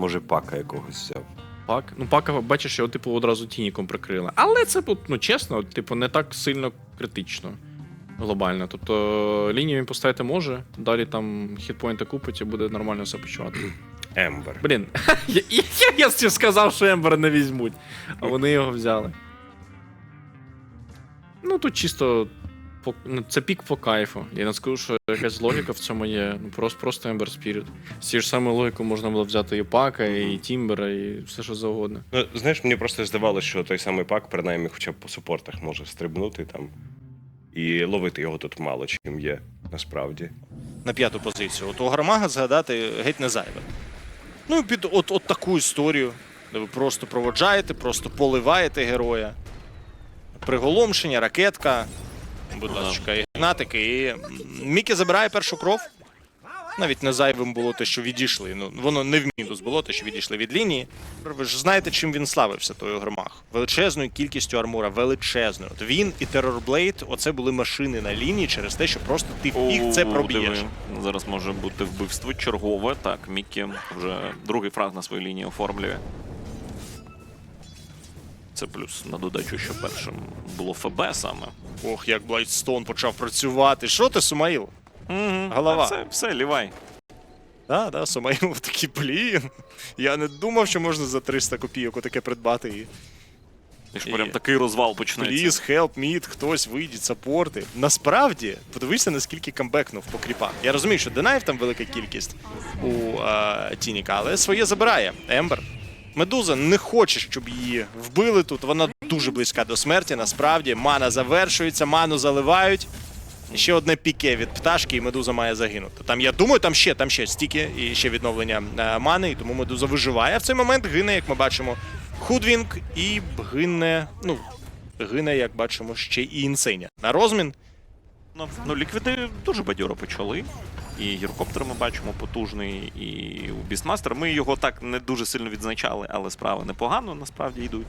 Може, пака якогось взяв. Пак. Ну, пака, бачиш, його, типу, одразу тініком прикрили. Але це, ну, чесно, типу, не так сильно критично. Глобально. Тобто лінію він поставити може, далі там хітпойнти купить і буде нормально все почувати. Ембер. Блін, я, я, сказав, що Ембер не візьмуть, а вони його взяли. Ну, тут чисто. По, ну, це пік по кайфу. Я не скажу, що якась логіка в цьому є. Ну, просто, просто Ember Spirit. З цією ж самою логікою можна було взяти і Пака, і Тімбера, і все що завгодно. Ну, знаєш, мені просто здавалося, що той самий пак, принаймні, хоча б по супортах може стрибнути там. І ловити його тут мало чим є, насправді. на п'яту позицію. От у Гармага згадати геть не зайве. Ну, під от, от таку історію, де ви просто проводжаєте, просто поливаєте героя. Приголомшення, ракетка. Будь ласка. І м, Мікі забирає першу кров. Навіть не зайвим було те, що відійшли. Ну, воно не в мінус було те, що відійшли від лінії. Ви ж знаєте, чим він славився, той Огромах. Величезною кількістю армура, величезною. От він і Террорблейд, оце були машини на лінії через те, що просто ти їх це проб'єш. Зараз може бути вбивство чергове. Так, Міккі вже другий фраг на своїй лінії оформлює. Це плюс на додачу, що першим було ФБ саме. Ох, як Блайдстоун почав працювати. Що ти, Сумаїл? Угу. Голова. Все, все, лівай. Да, да, Сумаїл такий, блін. Я не думав, що можна за 300 копійок отаке придбати. І І ж прям такий розвал почнеться. Пліз, хелп, мід, хтось вийдіть, саппорти. Насправді, подивися, наскільки камбекнув по кріпах. Я розумію, що Денаїв там велика кількість у а, Тініка, але своє забирає. Ембер. Медуза не хоче, щоб її вбили тут. Вона дуже близька до смерті. Насправді, мана завершується, ману заливають. Ще одне піке від пташки, і медуза має загинути. Там я думаю, там ще там ще стільки і ще відновлення е, мани, і тому медуза виживає. В цей момент гине, як ми бачимо, Худвінг і гине. Ну, гине, як бачимо, ще і інсейня. На розмін. Ну, ну, ліквіди дуже бадьоро почали. І гіркоптер ми бачимо потужний, і у Бістмастер. Ми його так не дуже сильно відзначали, але справи непогано насправді йдуть.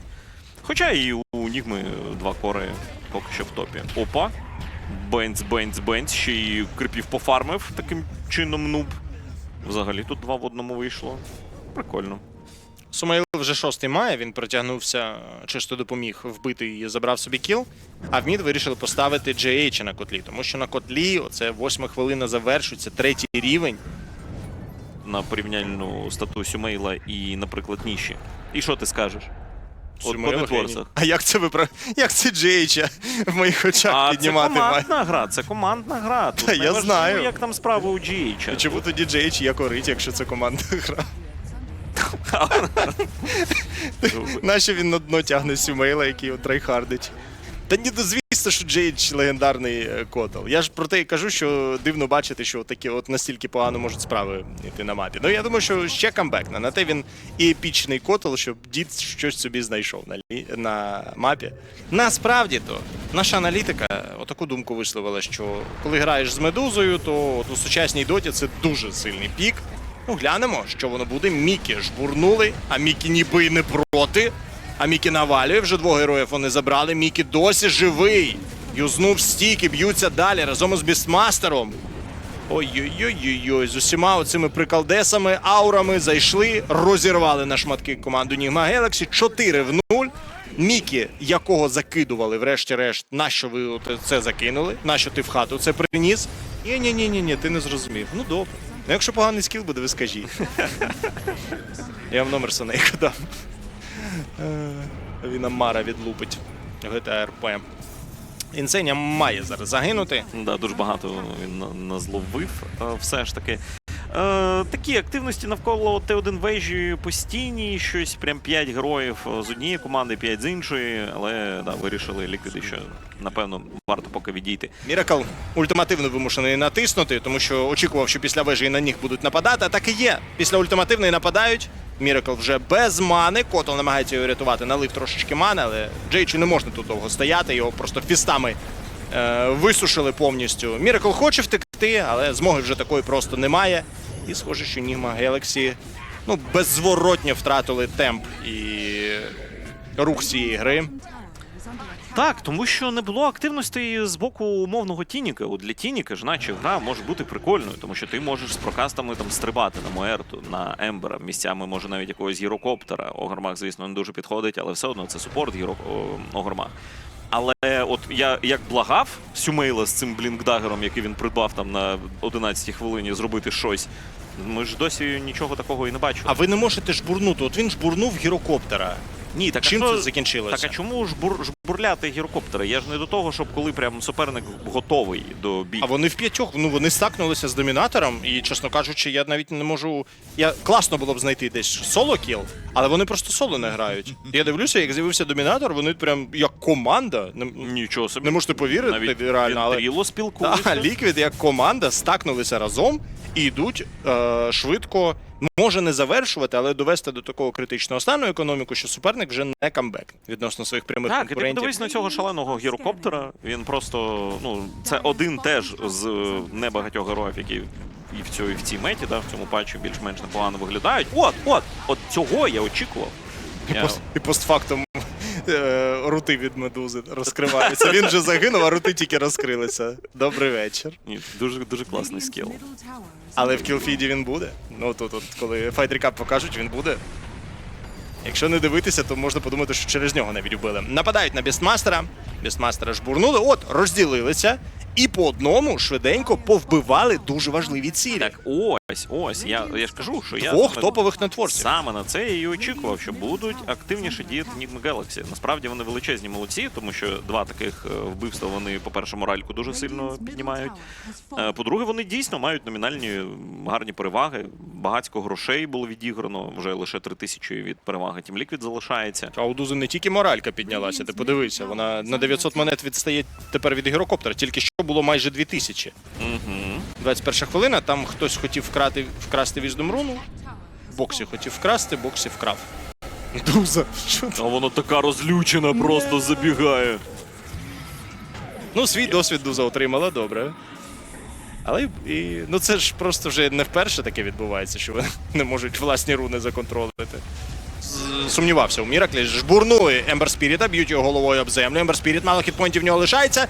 Хоча і у Нігми два кори поки що в топі. Опа. Бенц, бенц, бенц. Ще й крипів пофармив таким чином нуб. Взагалі тут два в одному вийшло. Прикольно. Сумаїл вже шостий має, він протягнувся, чисто допоміг вбити і забрав собі кіл. А в мід вирішили поставити GH на котлі, тому що на котлі оце восьма хвилина завершується, третій рівень. На порівняльну стату Сюмейла і, наприклад, Ніші. І що ти скажеш? От по Сумаїл А як це ви про як це GH в моїх очах А це піднімати має? гра, це командна гра. Тут Та я знаю. як там справи у GH. Чому тоді GH є корить, якщо це командна гра? Нащо він на дно тягне Сюмейла, який от трайхардить? Та ні, ну звісно, що Джейдж легендарний е, котел. Я ж про те і кажу, що дивно бачити, що такі от настільки погано можуть справи йти на мапі. Ну я думаю, що ще камбек. На те він і епічний котел, щоб дід щось собі знайшов на, лі... на мапі. Насправді то наша аналітика отаку думку висловила, що коли граєш з медузою, то от у сучасній доті це дуже сильний пік. Ну, глянемо, що воно буде. Мікі жбурнули, а Мікі ніби й не проти. А Мікі навалює, вже двох героїв вони забрали. Мікі досі живий. Юзнув стійки, б'ються далі разом із Бістмастером. Ой-ой-ой-ой, з усіма оцими прикалдесами, аурами зайшли, розірвали на шматки команду Нігма Гелаксі 4 в 0. Мікі, якого закидували, врешті-решт, нащо ви це закинули? Нащо ти в хату це приніс? ні ні ні ні ні ти не зрозумів. Ну добре. Ну якщо поганий скіл буде, ви скажіть. Я вам номер Сонейку дам. Е, Він Амара відлупить GTA RP. Інсеня має зараз загинути. Да, дуже багато він назловив. Е, Все ж таки. Е, такі активності навколо Т1 вежі постійні, щось прям 5 героїв з однієї команди, 5 з іншої, але да, вирішили ліквіди, що напевно варто поки відійти. Міракл ультимативно вимушений натиснути, тому що очікував, що після вежі на них будуть нападати. А так і є. Після ультимативної нападають. Міракл вже без мани. Котл намагається його рятувати, налив трошечки мани, але Джейчу не можна тут довго стояти. Його просто фістами е, висушили повністю. Міракл хоче втекти, але змоги вже такої просто немає. І схоже, що Нігма Гелексі ну, беззворотньо втратили темп і рух цієї гри. Так, тому що не було активності з боку умовного Тініка. От для Тініка ж наче гра може бути прикольною, тому що ти можеш з прокастами там стрибати на Моерту, на Ембера, місцями може навіть якогось гірокоптера. Огормах, звісно, не дуже підходить, але все одно це супорт гіро... о, Огормах. Але от я як благав Сюмейла з цим блінкдагером, який він придбав там на 11 хвилині, зробити щось. Ми ж досі нічого такого і не бачили. А ви не можете жбурнути. От він жбурнув гірокоптера. Ні, так а Чим що- це закінчилося? Так а чому ж бур, жбурляти гірокоптера? Я ж не до того, щоб коли прям суперник готовий до бій. А вони в п'ятьох, ну вони стакнулися з домінатором, і, чесно кажучи, я навіть не можу. Я класно було б знайти десь соло кіл, але вони просто соло не грають. Я дивлюся, як з'явився домінатор, вони прям як команда. Не, Нічого собі. не можете повірити, Навіть реально, але Вентріло спілкується. Ліквід як команда стакнулися разом і йдуть е, швидко. Може не завершувати, але довести до такого критичного стану економіку, що суперник вже не камбек відносно своїх прямих Так, і ти конкурентів. подивись на цього шаленого гірокоптера. Він просто, ну, це один теж з небагатьох героїв, які і в цій, і в цій меті, да, в цьому патчі більш-менш непогано виглядають. От, от, от цього я очікував. І, Я- пост, і постфактум е, рути від медузи розкриваються. Він вже загинув, а рути тільки розкрилися. Добрий вечір. Ні, дуже, дуже класний скіл. Але в кілфіді він буде. Ну тут, от, коли Fight Recap покажуть, він буде. Якщо не дивитися, то можна подумати, що через нього навіть вбили. Нападають на Бістмастера. Бістмастера жбурнули, от, розділилися. І по одному швиденько повбивали дуже важливі цілі. Так, ось, ось. Я, я ж кажу, що я Двох топових нетворців. Саме на це я і очікував, що будуть активніше діяти Enigma Galaxy. Насправді вони величезні молодці, тому що два таких е, вбивства вони, по-перше, моральку дуже сильно піднімають. Е, По-друге, вони дійсно мають номінальні гарні переваги. Багатько грошей було відіграно. Вже лише три тисячі від переваги Team Liquid залишається. А у Дузи не тільки моралька піднялася, ти подивися, вона на 900 монет відстає тепер від гірокоптера, тільки що було майже 2000. Угу. 21 хвилина, там хтось хотів вкрати, вкрасти віздом руну. Боксі хотів вкрасти, боксі вкрав. Дуза. Що? А воно така розлючена, просто забігає. Ну, свій досвід Дуза отримала, добре. Але і, ну це ж просто вже не вперше таке відбувається, що вони не можуть власні руни законтролити. Сумнівався у Міраклі, жбурнули Ембер Спіріта, б'ють його головою об землю. Ембер Спіріт мало хітпоінтів в нього лишається.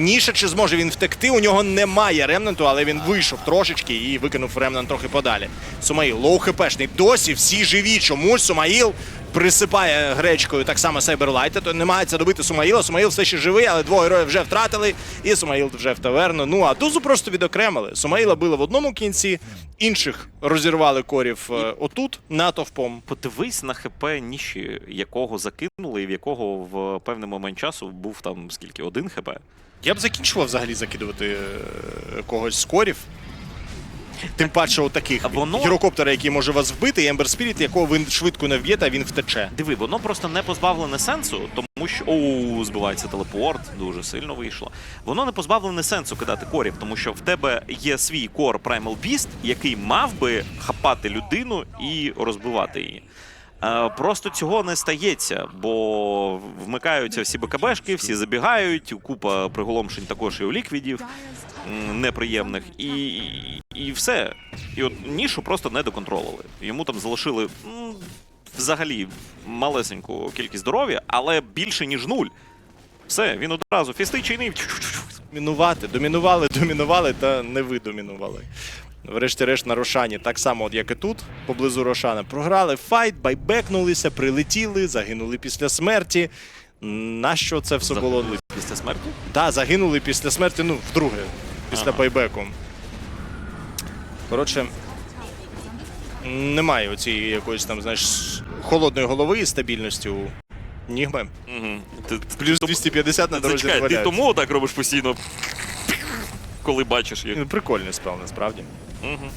Ніша, чи зможе він втекти? У нього немає ремнанту, але він вийшов трошечки і викинув ремнант трохи подалі. Сумаїл, лоу хпшний. Досі всі живі. Чомусь Сумаїл присипає гречкою так само Сайберлайта, то намагається добити Сумаїла. Сумаїл все ще живий, але двоє героїв вже втратили, і Сумаїл вже в таверну. Ну а Дузу просто відокремили. Сумаїла били в одному кінці, інших розірвали корів е, отут натовпом. Подивись на ХП ніші, якого закинули, і в якого в певний момент часу був там скільки? Один ХП. Я б закінчував взагалі закидувати е, когось з корів. Тим паче, отаких воно- гірокоптера, який може вас вбити, і Ембер Спіріт, якого ви швидко не вб'єте, а він втече. Диви, воно просто не позбавлене сенсу, тому що оу, збивається телепорт, дуже сильно вийшло. Воно не позбавлене сенсу кидати корів, тому що в тебе є свій кор Primal Beast, який мав би хапати людину і розбивати її. Е, Просто цього не стається, бо вмикаються всі БКБшки, всі забігають, купа приголомшень також і у ліквідів неприємних, і, і, все. І от нішу просто не доконтролили. Йому там залишили взагалі малесеньку кількість здоров'я, але більше ніж нуль. Все, він одразу фістичний. Домінувати, домінували, домінували, та не ви домінували. Врешті-решт на Рошані, так само, от як і тут, поблизу Рошана. Програли файт, байбекнулися, прилетіли, загинули після смерті. Нащо це все було? Загинули після смерті. Так, загинули після смерті, ну, вдруге, після Ага. байбеку. Коротше, немає оцієї якоїсь там, знаєш, холодної голови і стабільності у Нігми. Угу. Ти, Плюс 250 на дорозі Зачекай, ти тому так робиш постійно, коли бачиш їх. Ну, Прикольний спел, насправді. Угу.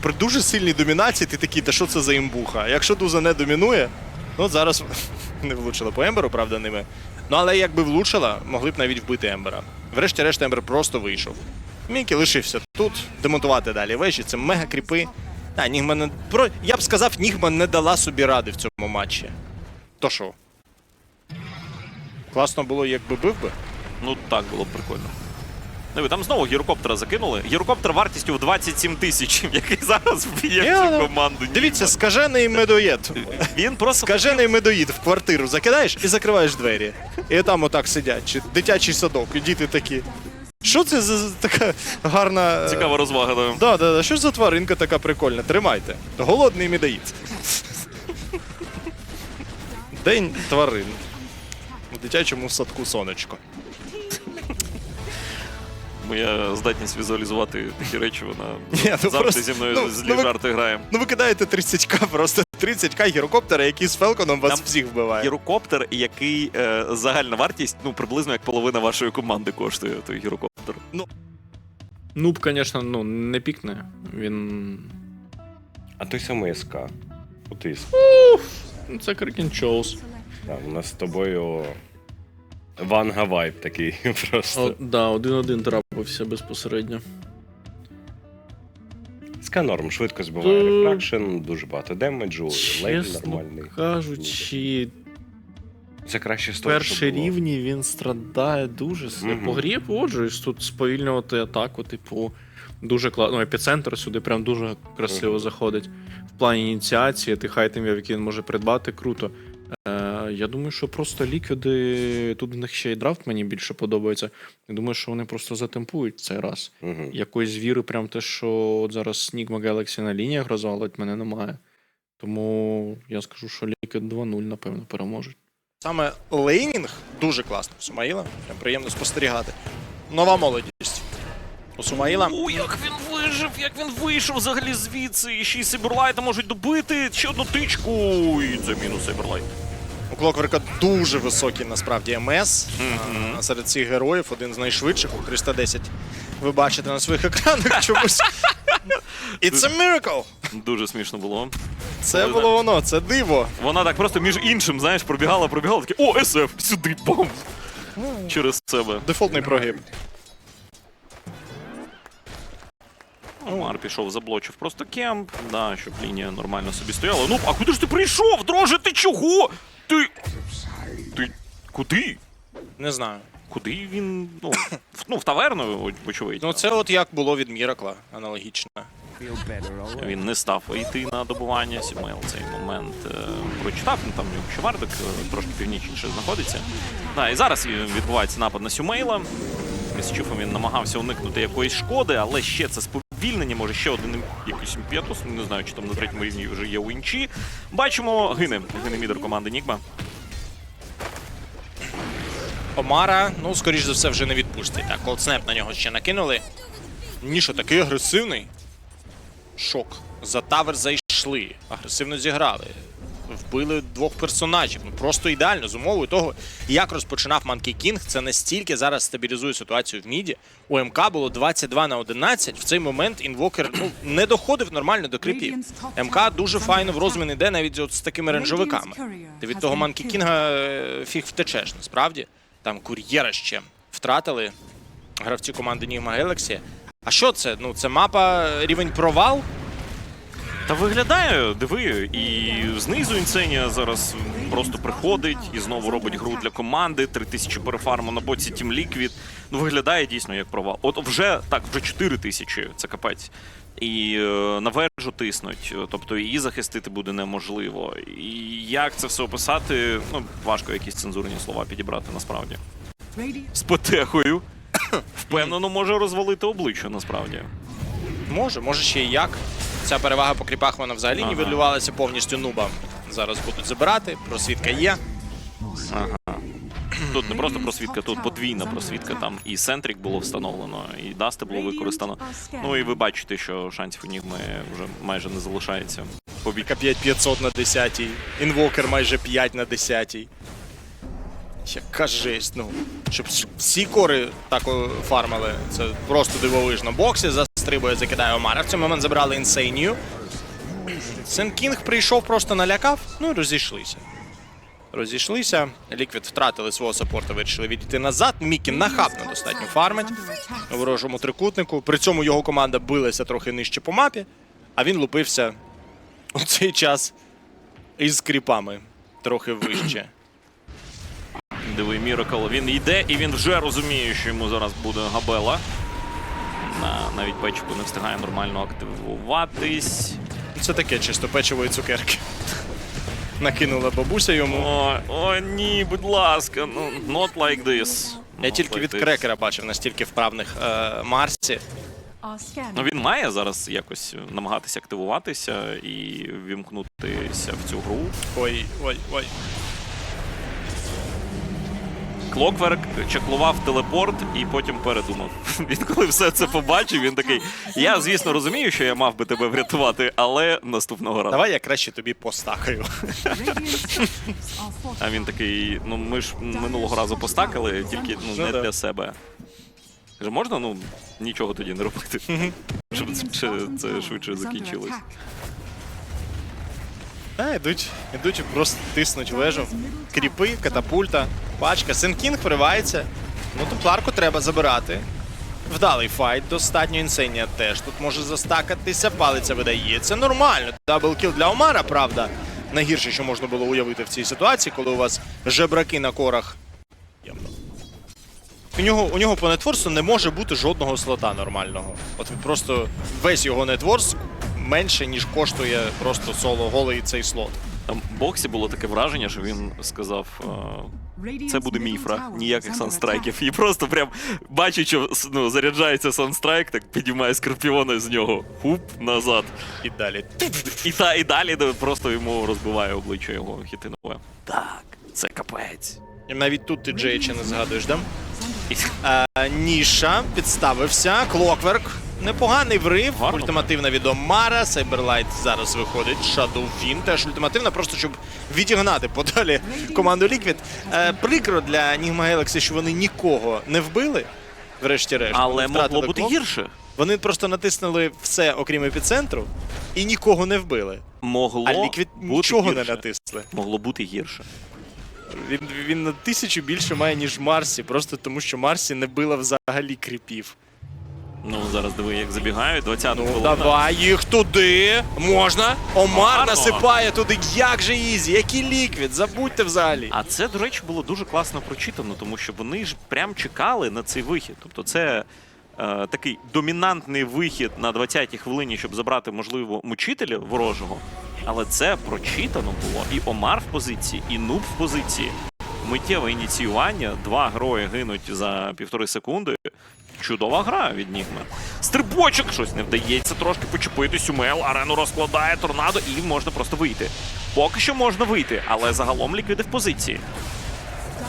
При дуже сильній домінації ти такий, та що це за імбуха? Якщо Дуза не домінує, ну от зараз не влучила по Емберу, правда, ними. Ну але якби влучила, могли б навіть вбити Ембера. Врешті-решт Ембер просто вийшов. Мікі лишився тут, демонтувати далі вежі, це мега кріпи. А, Нігма не. Про... Я б сказав, Нігма не дала собі ради в цьому матчі. То що? Класно було, якби бив би. Ну так було б прикольно. Диви, там знову гірокоптера закинули. Гірокоптер вартістю в 27 тисяч, який зараз вб'є Я, цю ну, команду. Дивіться, скажений медоєд. Він просто Скажений медоїд в квартиру закидаєш і закриваєш двері. І там отак сидять, чи дитячий садок, і діти такі. Що це за така гарна. е, цікава розвага. Да. Да, да, да. Що ж за тваринка така прикольна? Тримайте. Голодний медоїд. День тварин. У дитячому садку сонечко. Моя здатність візуалізувати такі речі, вона Ні, ну завжди просто- зі мною ну, злі ну ви- жарти грає. Ну ви кидаєте 30к, просто 30к гірокоптера, який з Фелконом вас Там всіх вбиває. Гірокоптер, який е, загальна вартість, ну приблизно як половина вашої команди коштує той гірокоптер. Нуб, звісно, ну, не пікне. Він. А той самий СК. От і ну, Це Крикінчоус. Да, у нас з тобою Ванга вайб такий просто. О, да, один-один трапився безпосередньо. СК норм, швидко збиває Е, рефракшн, дуже багато демеджу, лейн Чесно нормальний. кажучи, Це краще з того, перші що було. рівні він страдає дуже сильно. Мгм. По грі я погоджуюсь, тут сповільнювати атаку, типу, дуже класно. Ну, епіцентр сюди прям дуже красиво заходить. В плані ініціації, тих айтемів, які він може придбати, круто. Е, я думаю, що просто ліквіди. Тут в них ще й драфт мені більше подобається. Я думаю, що вони просто затемпують цей раз. Мгм. Якоїсь віри, прям те, що от зараз Nigma Galaxy на лініях розвалить, мене немає. Тому я скажу, що Ліквід 2-0, напевно, переможуть. Саме лейнінг дуже класно у Сумаїла. Прям приємно спостерігати. Нова молодість. У Сумаїла. О, як він вижив, як він вийшов взагалі звідси. І ще й Сейберлайта можуть добити. Ще одну тичку. І це мінус Сейберлайт. Клокверка дуже високий насправді МС. Мгм. А, Серед цих героїв один з найшвидших у 310. Ви бачите на своїх екранах чомусь. It's a miracle! Дуже смішно було. Це було воно, це диво. Вона так просто між іншим, знаєш, пробігала, пробігала, таке, о, СФ, сюди, бам! Через себе. Дефолтний прогиб. Омар пішов, заблочив просто кемп, да, щоб лінія нормально собі стояла. Ну, а куди ж ти прийшов? Дроже, ти чого? Ти. Ти. Куди? Не знаю. Куди він. Ну, в, ну, в таверну, очевидь. Ну це от як було від Міракла, аналогічно. Він не став йти на добування. Сімейл цей момент е, прочитав. Ну там нього ще вардик е, трошки північніше знаходиться. Да, і зараз відбувається напад на Сюмейла. З він намагався уникнути якоїсь шкоди, але ще це сповільнення. Може ще один якийсь імпетус. Не знаю, чи там на третьому рівні вже є у інчі. Бачимо, гине. Гине мідер команди Нігма. Омара, ну, скоріш за все, вже не відпустить. Так, колдснеп на нього ще накинули. Ніша такий агресивний. Шок. За тавер зайшли. Агресивно зіграли. Вбили двох персонажів. Ну просто ідеально з умовою того, як розпочинав Манкі Кінг, це настільки зараз стабілізує ситуацію в міді. У МК було 22 на 11. В цей момент інвокер ну, не доходив нормально до крипів. МК дуже файно в розмін іде навіть от з такими ренжовиками. Ти від того Манкі Кінга е, фіг втечеш, насправді. Там кур'єра ще втратили гравці команди Nigma Galaxy. А що це? Ну, це мапа рівень провал? Та виглядає, диви, і знизу Інсенія зараз просто приходить і знову робить гру для команди. 3000 перефарму на боці Team Liquid. Ну виглядає дійсно як провал. От вже так, вже 4000, це капець. І е, на вежу тиснуть, тобто її захистити буде неможливо. І як це все описати, ну важко якісь цензурні слова підібрати насправді. З потехою. Впевнено, може розвалити обличчя насправді. Може, може ще і як. Ця перевага по кріпах вона взагалі Ага. нівелювалася повністю нубам. Зараз будуть забирати, просвідка є. Тут не просто просвідка, тут подвійна просвідка. Там і Сентрік було встановлено, і Дасти було використано. Ну і ви бачите, що шансів у Нігми вже майже не залишається. Побіг. Віка 5500 на 10, інвокер майже 5 на 10. Яка жесть, ну. Щоб всі кори так фармили, це просто дивовижно. Боксі застрибує, закидає Омара. В цей момент забрали інсейнію. Сен Кінг прийшов, просто налякав, ну і розійшлися. Розійшлися. Ліквід втратили свого саппорта, вирішили відійти назад. Мікі нахабно достатньо фармить у ворожому трикутнику. При цьому його команда билася трохи нижче по мапі, а він лупився у цей час із кріпами трохи вище. Диви Міракл. Він йде і він вже розуміє, що йому зараз буде габела. На навіть печку не встигає нормально активуватись. Це таке чисто печиво і цукерки. Накинула бабуся йому. О, о, ні, будь ласка, ну not like this. Я тільки like від this. крекера бачив настільки вправних е, Марсі. Ну він має зараз якось намагатися активуватися і вімкнутися в цю гру. Ой, ой, ой. Клокверк чеклував телепорт і потім передумав. Він коли все це побачив, він такий. Я, звісно, розумію, що я мав би тебе врятувати, але наступного разу. Давай я краще тобі постакаю. А він такий: ну ми ж минулого разу постакали, тільки ну, Ну не для себе. Каже, можна ну нічого тоді не робити, щоб це, це швидше закінчилось. Та, йдуть, йдуть просто тиснуть вежу. Кріпи, катапульта, пачка. Сенкінг виривається. Ну, темпларку треба забирати. Вдалий файт, достатньо інсенія теж. Тут може застакатися, палиця. Це нормально. Даблкіл для Омара, правда. Найгірше, що можна було уявити в цій ситуації, коли у вас жебраки на корах. У нього, у нього по нетворсу не може бути жодного слота нормального. От просто весь його нетворс менше, ніж коштує просто соло голий цей слот. Там в боксі було таке враження, що він сказав. е, Це буде міфра, ніяких санстрайків. І просто прям бачу, що ну, заряджається санстрайк, так підіймає скорпіона з нього. Хуп назад. І далі. І, та, і далі просто йому розбиває обличчя його хітинове. Так, це капець. І навіть тут ти Джейча не згадуєш, да? Е, Ніша підставився. Клокверк. Непоганий врив. Гарно. Ультимативна від Омара. Сайберлайт зараз виходить. Fiend теж ультимативна, просто щоб відігнати подалі команду Liquid. Е, прикро для Nigma Galaxy, що вони нікого не вбили. Врешті-решт. Але Вони могло бути клок. гірше. Вони просто натиснули все, окрім епіцентру, і нікого не вбили. Могло А бути нічого не гірше. натисли. Могло бути гірше. Він, він на тисячу більше має, ніж Марсі, просто тому що Марсі не била взагалі кріпів. Ну, зараз диви, як забігають. 20 Ну, хвилина. давай їх туди. Можна. Омар Гарно. насипає туди. Як же ізі, який ліквід, забудьте взагалі. А це, до речі, було дуже класно прочитано, тому що вони ж прям чекали на цей вихід. Тобто, це е, такий домінантний вихід на 20-й хвилині, щоб забрати, можливо, мучителя ворожого. Але це прочитано було. І Омар в позиції, і Нуб в позиції. Миттєве ініціювання, два герої гинуть за півтори секунди. Чудова гра від Нігми. Стрибочок щось не вдається трошки почепити. Сюмел арену розкладає торнадо і можна просто вийти. Поки що можна вийти, але загалом ліквіди в позиції.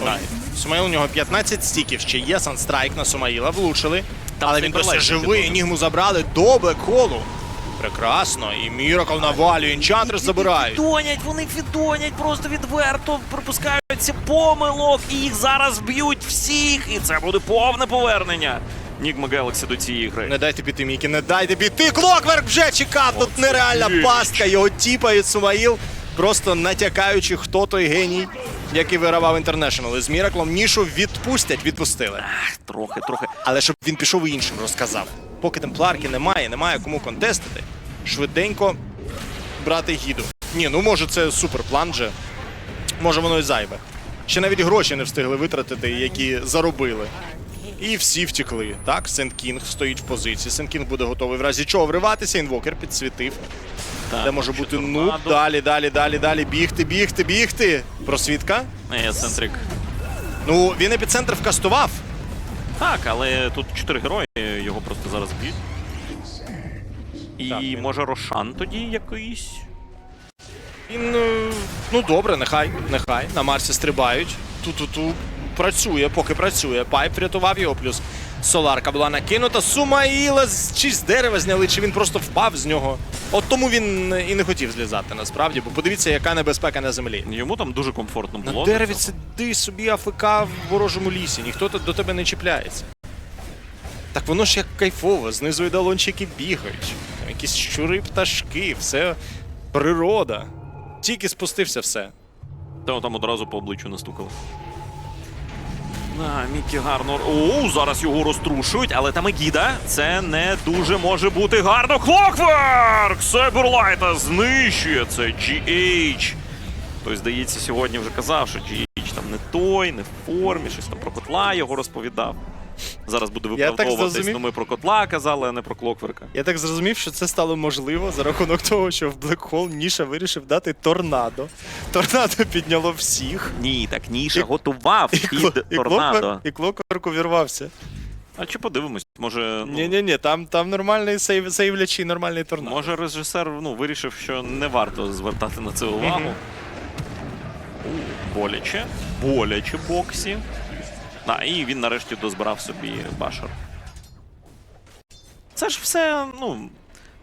Ой, Сумаїл у нього 15 стіків ще є. Санстрайк на Сумаїла влучили. Там але він просто живий. Нігму забрали до Блекхолу. Прекрасно. І Міракл навалює, Енчантрес забирають. Фідонять, вони фідонять просто відверто, припускаються помилок, і їх зараз б'ють всіх, і це буде повне повернення. Нігма Гелексі до цієї гри. Не дайте піти, Мікі, не дайте піти. Клокверк вже чекав. Тут нереальна ніч. пастка. Його тіпають Сумаїл, просто натякаючи, хто той геній, який вигравав інтернешнл. І з Міраклом нішу відпустять, відпустили. Ах, Трохи, трохи. Але щоб він пішов і іншим розказав. Поки темпларки немає, немає кому контестити. Швиденько брати гіду. Ні, ну може це суперплан же. Може воно і зайве. Ще навіть гроші не встигли витратити, які заробили. І всі втекли. Так, Сент Кінг стоїть в позиції. Сент Кінг буде готовий в разі чого вриватися. Інвокер підсвітив. Так, Де може бути ну, далі, далі, далі, далі. Бігти, бігти, бігти. Просвітка. Е, Центрик. Ну, він епіцентр вкастував. Так, але тут чотири герої, його просто зараз б'ють. І Так, він- може Рошан тоді якийсь. Він, е, ну добре, нехай, нехай. На Марсі стрибають. Ту-ту-ту. Працює, поки працює. Пайп врятував його, плюс соларка була накинута. Сумаїла чи з дерева зняли, чи він просто впав з нього. От тому він і не хотів злізати насправді, бо подивіться, яка небезпека на землі. Йому там дуже комфортно було. На дереві сиди собі АФК в ворожому лісі, ніхто тут до тебе не чіпляється. Так воно ж як кайфово, знизу ідалончики бігають. Там якісь щури, пташки, все природа. Тільки спустився все. Та там одразу по обличчю настукали. Мікі гарно. О, зараз його розтрушують, але там і гіда. Це не дуже може бути гарно. Клокверк! Сайберлайта знищує це GH. Той, здається, сьогодні вже казав, що GH там не той, не в формі, щось там про котла його розповідав. Зараз буде виправдовуватись. Ну ми про котла казали, а не про клокверка. Я так зрозумів, що це стало можливо за рахунок того, що в Блекхол Ніша вирішив дати торнадо. Торнадо підняло всіх. Ні, так Ніша І- готував І, під і, торнадо. Клоквер, і Клокверк увірвався. А чи подивимось, може, ну, Ні, ні, ні, там, там нормальний сейв, сейвлячий, нормальний торнадо. може режисер ну, вирішив, що не варто звертати на це увагу. Боляче. Боляче боксі. А, і він нарешті дозбирав собі башер. Це ж все, ну.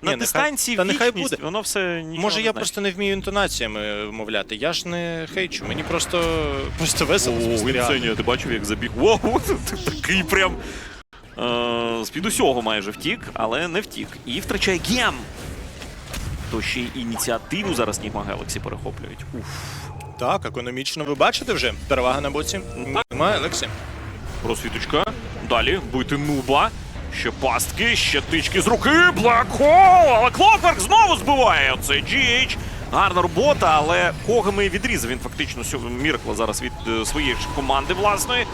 На нехай- дистанції та нехай вічність, буде. воно все нічого Може, не я значить. просто не вмію інтонаціями мовляти. Я ж не хейчу, мені просто, просто весело О, спостерігати. Вінсенія, ти бачив, як забіг. Вау, ти такий прям. Е, з-під усього майже втік, але не втік. І втрачає гем. То ще й ініціативу зараз Нігма Galaxy перехоплюють. Уф. Так, економічно ви бачите вже. Перевага на боці. Немає Олексі. Просвіточка. Далі бити нуба. Ще пастки, ще тички з руки. Блекхол! Але Клокверк знову збиває. Це GH. Гарна робота, але Когами відрізав він фактично Міркла зараз від е, своєї ж команди власної.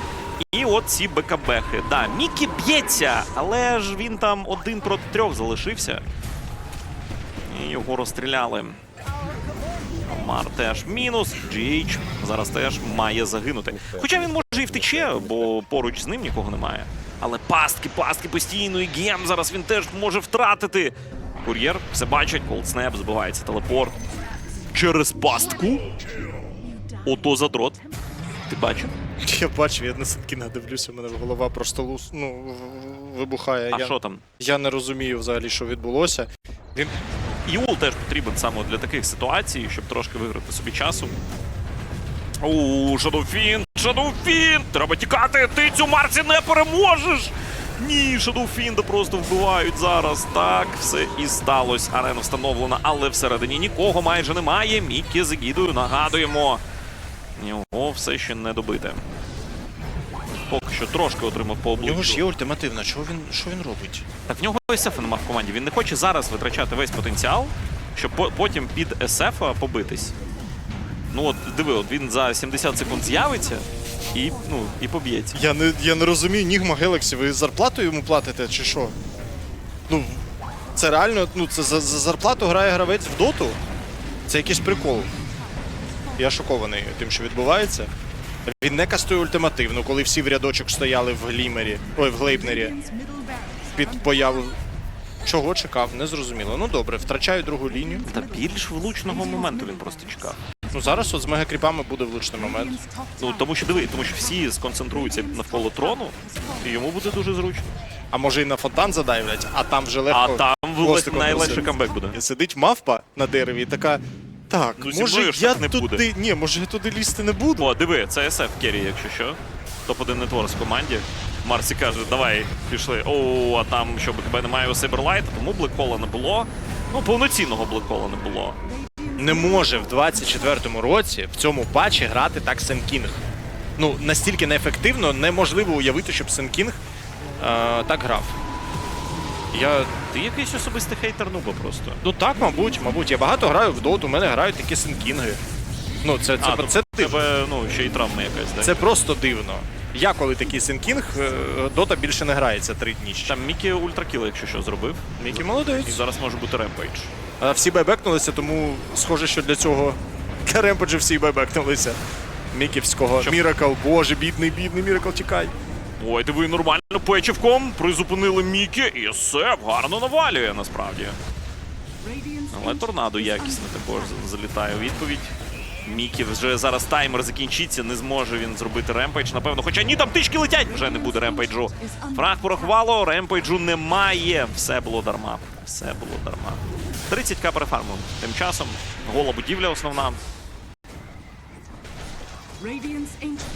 І от ці БКБхи. Да, Мікі б'ється, але ж він там один проти трьох залишився. І його розстріляли. Мар теж мінус. GH зараз теж має загинути. Хоча він може і втече, бо поруч з ним нікого немає. Але пастки, пастки постійно, і гем зараз він теж може втратити. Кур'єр все бачить, колдснеп, збивається телепорт. Через пастку. Ото задрот. Ти бачив? Я бачив, я на Сенкіна дивлюся, у мене голова просто лус, ну, вибухає. А я, що там? я не розумію взагалі, що відбулося. Він Іул теж потрібен саме для таких ситуацій, щоб трошки виграти собі часу. У Шадоуфін! Шадоуфін! Треба тікати! Ти цю Марці не переможеш! Ні, Шадоуфінда просто вбивають зараз. Так, все і сталося. Арена встановлена, але всередині нікого майже немає. Мікі з Егідою нагадуємо. Його все ще не добите. Поки що трошки отримав по у обличчю. нього ж є ультимативна. Чого він, що він робить? Так в нього СФ нема в команді. Він не хоче зараз витрачати весь потенціал, щоб по- потім під СФ побитись. Ну от диви, от він за 70 секунд з'явиться і, ну, і поб'ється. Я не, я не розумію, Нігма Гелексі, ви зарплату йому платите чи що? Ну, це реально, ну це за, за зарплату грає гравець в доту? Це якийсь прикол. Я шокований тим, що відбувається. Він не кастує ультимативну, коли всі в рядочок стояли в глімері, ой, в глейпнері під появу. Чого чекав, не зрозуміло. Ну добре, втрачаю другу лінію. Та більш влучного моменту він просто чекав. Ну зараз от з мегакріпами буде влучний момент. Ну тому що диви, тому що всі сконцентруються навколо трону, і йому буде дуже зручно. А може і на фонтан задайвлять, а там вже А там хвостиком найлегший камбек буде. Сидить мавпа на дереві і така. Так, Ну, зі може мною ж я так не туди. буде». Ні, може я туди лізти не буду. О, диви, це SF Керрі, якщо що. Топ-1 нетворс в команді. Марсі каже, давай, пішли. О, а там що БКБ немає у Сейберлайт, тому блекхола не було. Ну, повноцінного блекхола не було. Не може в 24-му році в цьому патчі грати так Сенкінг. Ну, настільки неефективно, неможливо уявити, щоб Сенкінг е, так грав. Я. Ти якийсь особистий хейтер нуба просто. Ну так, мабуть, мабуть. Я багато граю в доту, у мене грають такі Сенкінги. Ну, це, це, а, це, ну, дивно. тебе, ну, ще й травма якась, да? Це просто дивно. Я коли такий Сенкінг, е, дота більше не грається три дні. ще. Там Мікі ультракіл, якщо що, зробив. Мікі молодець. І зараз може бути ремпейдж. А всі байбекнулися, тому схоже, що для цього для ремпеджу всі байбекнулися. Міківського. Міракл, боже, бідний, бідний Міракл, тікай. Ой, диви, нормально печівком. Призупинили Мікі і Сев гарно навалює насправді. Але торнадо якісно також залітає у відповідь. Мікі вже зараз таймер закінчиться, не зможе він зробити ремпейдж. Напевно, хоча ні, там тички летять, вже не буде ремпейджу. Фраг порахувало, ремпейджу немає. Все було дарма. Все було дарма. 30к перефармив. Тим часом гола будівля основна.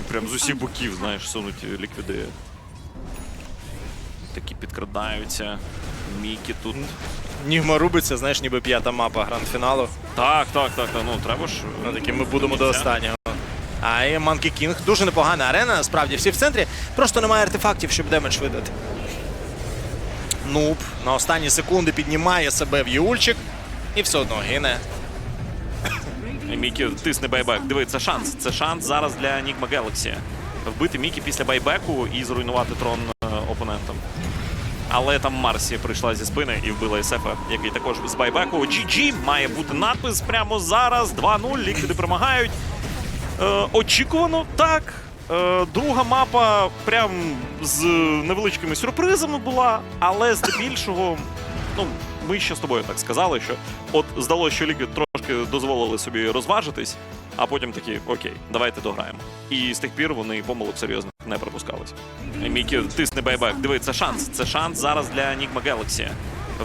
Прям з усіх боків, знаєш, сунуть ліквіди. Такі підкрадаються. Мікі тут. Нігма рубиться, знаєш, ніби п'ята мапа гранд-фіналу. Так, так, так, так. Ну треба ж. Ну, такі ми будемо до останнього. А і Monkey King. Дуже непогана арена, насправді, всі в центрі. Просто немає артефактів, щоб демедж видати. Нуб на останні секунди піднімає себе в Юльчик і все одно гине. Мікі тисне байбек. Диви, це шанс. Це шанс зараз для Enigma Galaxy. Вбити Мікі після байбеку і зруйнувати трон е, опонентом. Але там Марсі прийшла зі спини і вбила Ісефа, який також з байбеку. GG має бути надпис прямо зараз. 2-0. Ліквіди перемагають. Е, очікувано, так. Е, друга мапа прям з невеличкими сюрпризами була, але здебільшого, ну, ми ще з тобою так сказали, що от здалося, що Ліквід дозволили собі розважитись, а потім такі, окей, давайте дограємо. І з тих пір вони помилок серйозно не пропускались. Мікі тисне байбек. Диви, це шанс. Це шанс зараз для Нігма Galaxy.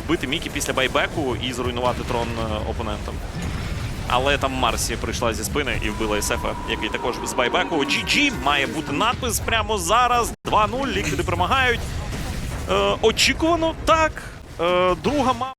Вбити Мікі після байбеку і зруйнувати трон е, опонентам. Але там Марсі прийшла зі спини і вбила Ісефа, який також з байбеку. GG має бути надпис прямо зараз. 2-0. Ліквіди перемагають. Е, очікувано, так. Е, друга мапа.